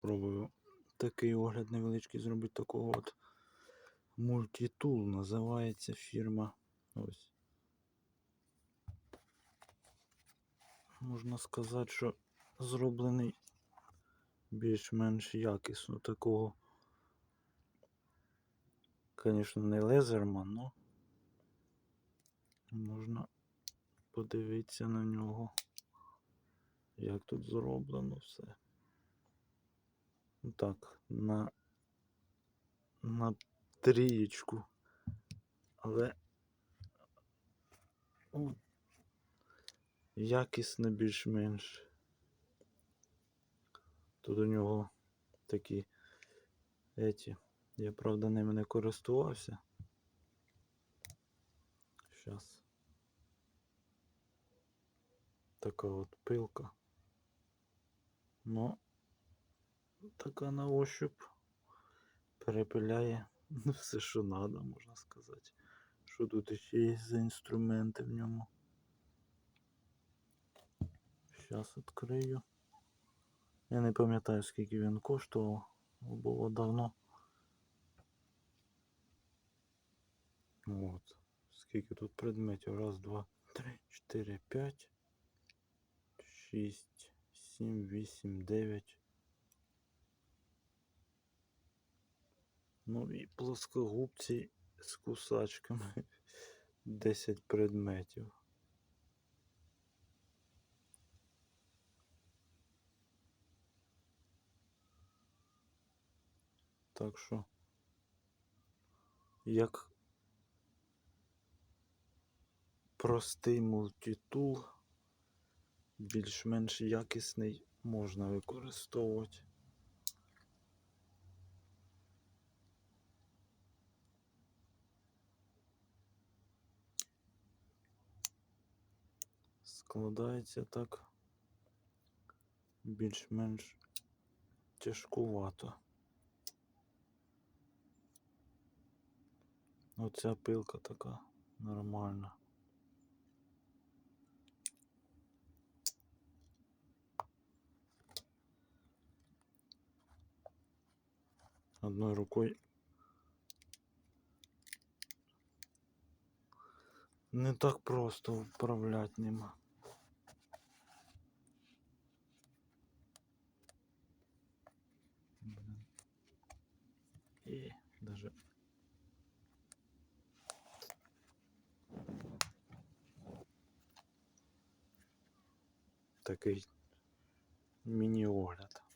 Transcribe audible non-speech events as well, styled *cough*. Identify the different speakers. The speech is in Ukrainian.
Speaker 1: Пробую такий огляд невеличкий зробити такого от мультитул. Називається фірма. Ось. Можна сказати, що зроблений більш-менш якісно такого. Звісно, не лезерман, но можна подивитися на нього, як тут зроблено все. Ну Так, на, на трієчку. Але ну, якісно більш-менш. Тут у нього такі еті. Я, правда, ними не користувався. Щас. Така от пилка. Ну, така на ощуп перепиляє *laughs* ну, все, що треба, можна сказати. Що тут ще є за інструменти в ньому? Зараз відкрию. Я не пам'ятаю, скільки він коштував. Було давно. От. Скільки тут предметів? Раз, два, три, чотири, п'ять, шість, сім, вісім, дев'ять. Ну і плоскогубці з кусачками. *laughs* 10 предметів. Так що, як простий мультитул, більш-менш якісний можна використовувати. Складається так більш-менш тяжкувато. Оця пилка така нормальна. Одною рукою не так просто управляти ним. Даже такий міні-огляд.